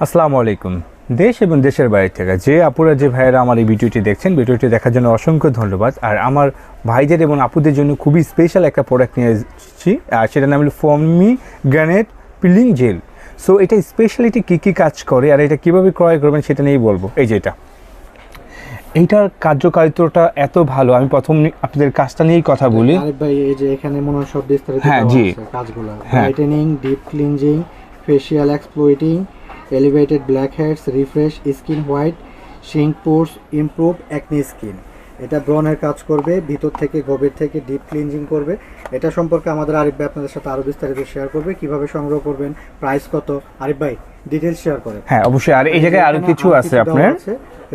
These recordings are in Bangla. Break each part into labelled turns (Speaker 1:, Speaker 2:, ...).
Speaker 1: আসসালামু আলাইকুম। দেশ এবং দেশের বাইরে থেকে যে আপুরা যে ভাইয়েরা আমার এই ভিডিওটি দেখছেন ভিডিওটি দেখার জন্য অসংখ্য ধন্যবাদ। আর আমার ভাইদের এবং আপুদের জন্য খুবই স্পেশাল একটা প্রোডাক্ট নিয়ে এসেছি। আর সেটার নাম হলো Fermi Granit peeling gel. So এটা স্পেশালিটি কী কী কাজ করে আর এটা কীভাবে ক্রয় করবেন সেটা নিয়েই বলব। এই যে এটা। এইটার কার্যকারিতাটা এত ভালো। আমি প্রথম আপনাদের কাজটা নিয়েই কথা বলি।
Speaker 2: ভাই এই যে এখানে মনে হয় সব বিস্তারিত
Speaker 1: হ্যাঁ, জি।
Speaker 2: কাজগুলো।
Speaker 1: হ্যাঁ।
Speaker 2: Deep cleansing facial exfoliating elevated blackheads refresh skin white shrink pores improve acne skin এটা ব্রনের কাজ করবে ভিতর থেকে গভীর থেকে ডিপ ক্লিনজিং করবে। এটা সম্পর্কে আমাদের আরিফ ভাই আপনাদের সাথে আরও বিস্তারিত শেয়ার করবে কীভাবে সংগ্রহ করবেন প্রাইস কত? আরিফ ভাই ডিটেলস শেয়ার করেন।
Speaker 1: হ্যাঁ অবশ্যই। আর এই জায়গায় আরও কিছু আছে আপনার।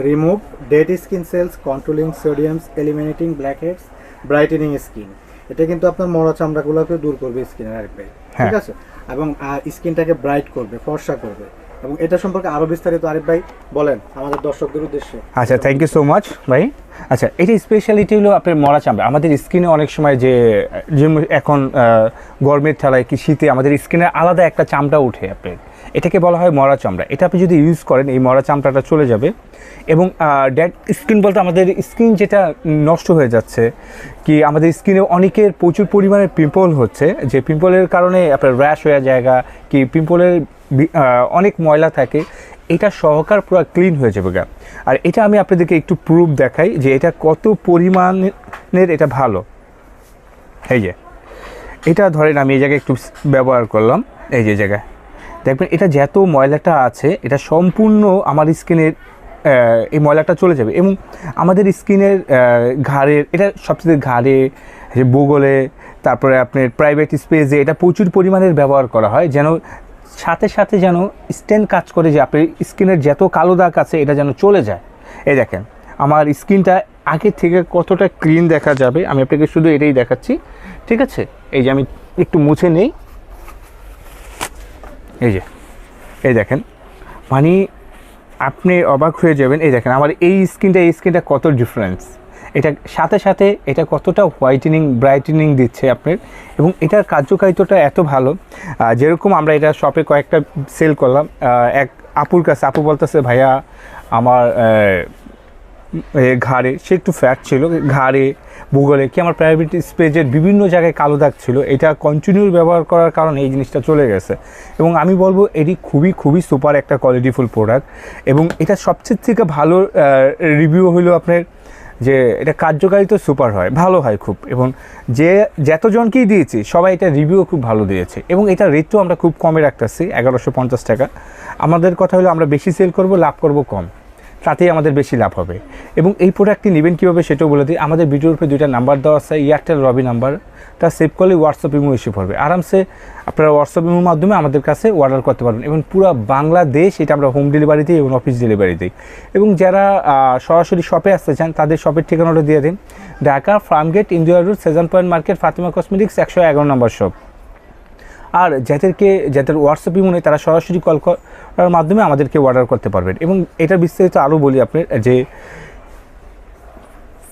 Speaker 2: Remove dead skin cells controlling sodiums eliminating blackheads brightening skin এটা কিন্তু আপনার মরা চামড়াগুলোকে দূর করবে স্কিনের আরেক ভাই। ঠিক
Speaker 1: হ্যাঁ।
Speaker 2: আছে? এবং স্কিনটাকে ব্রাইট করবে ফর্সা করবে। এবং এটা সম্পর্কে আরও বিস্তারিত আরিফ ভাই বলেন আমাদের দর্শকদের উদ্দেশ্যে।
Speaker 1: আচ্ছা থ্যাংক ইউ সো মাচ ভাই। আচ্ছা এটা স্পেশালিটি হলো আপনার মরা চামড়া। আমাদের স্কিনে অনেক সময় যে এখন গরমের ঠেলায় কি শীতে আমাদের স্কিনে আলাদা একটা চামড়া উঠে আপনার। এটাকে বলা হয় মরা চামড়া। এটা আপনি যদি ইউজ করেন, এই মরা চামড়াটা চলে যাবে। এবং ডেড স্কিন বলতে আমাদের স্কিন যেটা নষ্ট হয়ে যাচ্ছে, কি আমাদের স্কিনে অনেকের প্রচুর পরিমাণে পিম্পল হচ্ছে, যে পিম্পলের কারণে আপনার র্যাশ হয়ে জায়গা কি পিম্পলের অনেক ময়লা থাকে। এটা সহকার পুরো ক্লিন হয়ে যাবে গা। আর এটা আমি আপনাদেরকে একটু প্রুফ দেখাই যে এটা কত পরিমাণের এটা ভালো। এই যে, এটা ধরেন আমি এই জায়গায় একটু ব্যবহার করলাম। এই যে জায়গায়। দেখবেন এটা যত ময়লাটা আছে, এটা সম্পূর্ণ আমার স্কিনের এই ময়লাটা চলে যাবে এবং আমাদের স্কিনের ঘাড়ের, এটা সবচেয়ে ঘাড়ে বগলে, তারপরে আপনার প্রাইভেট স্পেসে এটা প্রচুর পরিমাণের ব্যবহার করা হয় যেন সাথে সাথে যেন স্টেন কাজ করে যে আপনার স্কিনের যত কালো দাগ আছে এটা যেন চলে যায়। এই দেখেন, আমার স্কিনটা আগে থেকে কতটা ক্লিন দেখা যাবে, আমি আপনাকে শুধু এটাই দেখাচ্ছি, ঠিক আছে? এই যে আমি একটু মুছে নেই। এই যে, এই দেখেন। মানে আপনি অবাক হয়ে যাবেন, এই দেখেন, আমার এই স্কিনটা এই স্কিনটা কত ডিফারেন্স এটা সাথে সাথে এটা কতটা হোয়াইটেনিং ব্রাইটেনিং দিচ্ছে আপনার। এবং এটার কার্যকারিতাটা এত ভালো। যেরকম আমরা এটা শপে কয়েকটা সেল করলাম এক আপুর কাছে, আপু বলতেছে, ভাইয়া, আমার ঘাড়ে, সে একটু ফ্যাট ছিল ঘাড়ে ভূগোলে কি আমার প্রাইভেট স্পেজের বিভিন্ন জায়গায় কালো দাগ ছিল, এটা কন্টিনিউ ব্যবহার করার কারণে এই জিনিসটা চলে গেছে। এবং আমি বলব, এটি খুবই খুবই সুপার একটা কোয়ালিটিফুল প্রোডাক্ট এবং এটা সবচেয়ে থেকে ভালো রিভিউ হলো আপনার যে এটা কার্যকারিতা সুপার হয়, ভালো হয় খুব এবং যে যতজনকেই দিয়েছি, সবাই এটা রিভিউ খুব ভালো দিয়েছে এবং এটা রেটও আমরা খুব কমে রাখতেছি, এগারোশো পঞ্চাশ টাকা। আমাদের কথা হলো আমরা বেশি সেল করব, লাভ করব কম। তাতেই আমাদের বেশি লাভ হবে। এবং এই প্রোডাক্টটি নেবেন কীভাবে সেটাও বলে দিই। আমাদের ভিডিওর উপরে দুইটা নাম্বার দেওয়া আছে এয়ারটেল রবি নাম্বার তা সেভ করলে হোয়াটসঅ্যাপ ইমো এসে পড়বে আরামসে আপনারা হোয়াটসঅ্যাপ ইমোর মাধ্যমে আমাদের কাছে অর্ডার করতে পারবেন। এবং পুরো বাংলাদেশ এটা আমরা হোম ডেলিভারি দিই এবং অফিস ডেলিভারি দিই। এবং যারা সরাসরি শপে আসতে চান, তাদের শপের ঠিকানাটা দিয়ে দিন। Dhaka Farmgate India road Sezan point market Fatima cosmetics একশো এগারো নম্বর শপ আর যাদেরকে, যাদের হোয়াটসঅ্যাপ মনে তারা সরাসরি কল করার মাধ্যমে আমাদেরকে অর্ডার করতে পারবেন। এবং এটা বিস্তারিত আরও বলি আপনার, যে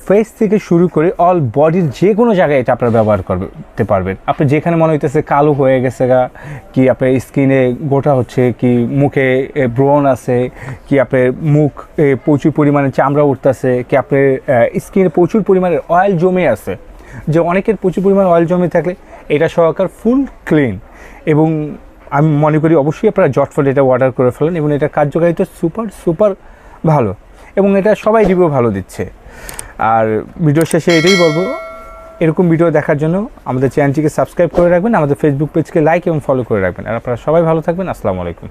Speaker 1: ফেস থেকে শুরু করে অল বডির যে কোনো জায়গায় এটা আপনারা ব্যবহার করতে পারবেন। আপনি যেখানে মনে হইতেছে কালো হয়ে গেছে গা, কি আপনার স্কিনে গোটা হচ্ছে, কি মুখে ব্রণ আছে, কি আপনার মুখ প্রচুর পরিমাণে চামড়া উঠতেছে, কি আপনার স্কিনে প্রচুর পরিমাণে অয়েল জমে আছে। যে অনেকের প্রচুর পরিমাণে অয়েল জমে থাকলে এটা সহকার ফুল ক্লিন এবং আমি মনে করি অবশ্যই আপনারা জটফট এটা অর্ডার করে ফেলেন এবং এটা কার্যকারিতা সুপার সুপার ভালো। এবং এটা সবাই রিভিউ ভালো দিচ্ছে। আর ভিডিও শেষে এটাই বলব, এরকম ভিডিও দেখার জন্য আমাদের চ্যানেলটিকে সাবস্ক্রাইব করে রাখবেন, আমাদের ফেসবুক পেজকে লাইক এবং ফলো করে রাখবেন। আর আপনারা সবাই ভালো থাকবেন, আসসালামু আলাইকুম।